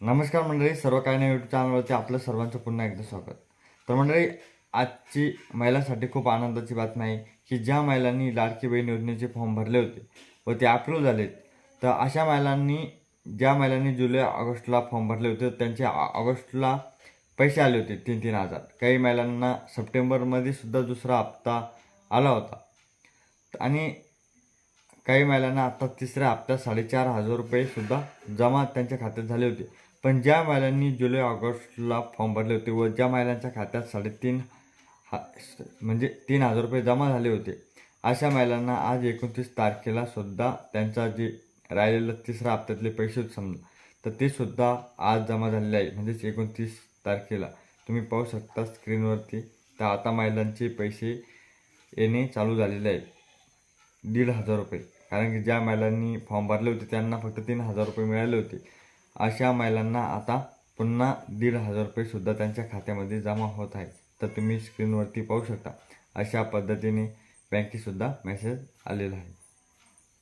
नमस्कार मंडळी सर्व काही नाही यूट्यूब चॅनलवरती आपलं सर्वांचं पुन्हा एकदा स्वागत. तर मंडळी आजची महिलांसाठी खूप आनंदाची बातमी आहे की ज्या महिलांनी लाडकी बहीण योजनेचे फॉर्म भरले होते व ते अप्रूव्ह झालेत तर अशा महिलांनी ज्या महिलांनी जुलै ऑगस्टला फॉर्म भरले होते त्यांचे ऑगस्टला पैसे आले होते तीन तीन हजार. काही महिलांना सप्टेंबरमध्ये सुद्धा दुसरा हप्ता आला होता. आणि काही महिलांना आता तिसऱ्या हप्त्यात साडेचार हजार रुपयेसुद्धा जमा त्यांच्या खात्यात झाले होते. पण ज्या महिलांनी जुलै ऑगस्टला फॉर्म भरले होते व ज्या महिलांच्या खात्यात साडेतीन हा म्हणजे तीन हजार रुपये जमा झाले होते अशा महिलांना आज एकोणतीस तारखेला सुद्धा त्यांचा जे राहिलेलं तिसऱ्या हप्त्यातले पैसे समजा तर ते सुद्धा आज जमा झालेले आहे. म्हणजेच एकोणतीस तारखेला. तुम्ही पाहू शकता स्क्रीनवरती. तर आता महिलांचे पैसे येणे चालू झालेले आहे. दीड हजार रुपये. कारण की ज्या महिलांनी फॉर्म भरले होते त्यांना फक्त तीन हजार रुपये मिळाले होते. अशा महिलांना आता पुन्हा दीड हजार रुपयेसुद्धा त्यांच्या खात्यामध्ये जमा होत आहे तर तुम्ही स्क्रीनवरती पाहू शकता. अशा पद्धतीने बँकेसुद्धा मेसेज आलेला आहे.